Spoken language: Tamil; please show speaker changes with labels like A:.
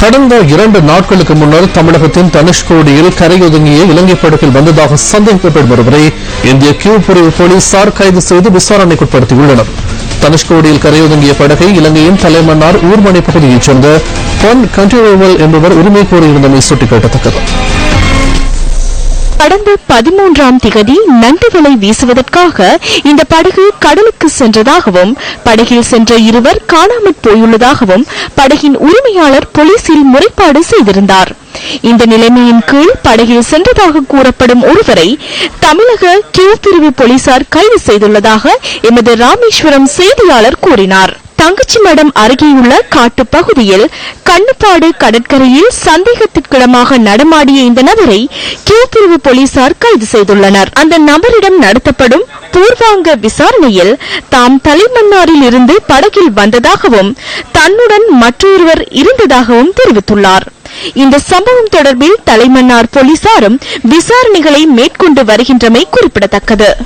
A: கடந்த இரண்டு நாட்களுக்கு முன்னர் தமிழகத்தின் தனுஷ்கோடியில் கரையொதுங்கிய இலங்கை படகில் வந்ததாக சந்தேகிக்கப்படும் ஒருவரை இந்திய கியூ பிரிவு போலீசார் கைது செய்து விசாரணைக்குட்படுத்தியுள்ளனர். தனுஷ்கோடியில் கரையொதுங்கிய படகை இலங்கையின் தலைமன்னார் ஊர்மனை பகுதியைச் சேர்ந்த பொன் கண்டிரோவல் என்பவர் உரிமை கோரியிருந்தமை சுட்டிக்காட்டத்தக்கது.
B: கடந்த பதிமூன்றாம் திகதி நண்டு விலை வீசுவதற்காக இந்த படகு கடலுக்கு சென்றதாகவும் படகில் சென்ற இருவர் காணாமற் போயுள்ளதாகவும் படகின் உரிமையாளர் போலீசில் முறைப்பாடு செய்திருந்தார். இந்த நிலைமையின் கீழ் படகில் சென்றதாக கூறப்படும் ஒருவரை தமிழக கியூ பிரிவு போலீசார் கைது செய்துள்ளதாக எமது ராமேஸ்வரம் செய்தியாளர் கூறினார். தங்கச்சிமடம் அருகேயுள்ள காட்டுப் பகுதியில் கண்ணுப்பாடு கடற்கரையில் சந்தேகத்திற்கிடமாக நடமாடிய இந்த நபரை கியூ பிரிவு போலீசார் கைது செய்துள்ளனர். அந்த நபரிடம் நடத்தப்படும் பூர்வாங்க விசாரணையில் தாம் தலைமன்னாரில் இருந்து படகில் வந்ததாகவும் தன்னுடன் மற்றொருவர் இருந்ததாகவும் தெரிவித்துள்ளார். இந்த சம்பவம் தொடர்பில் தலைமன்னார் போலீசாரும் விசாரணைகளை மேற்கொண்டு வருகின்றமை குறிப்பிடத்தக்கது.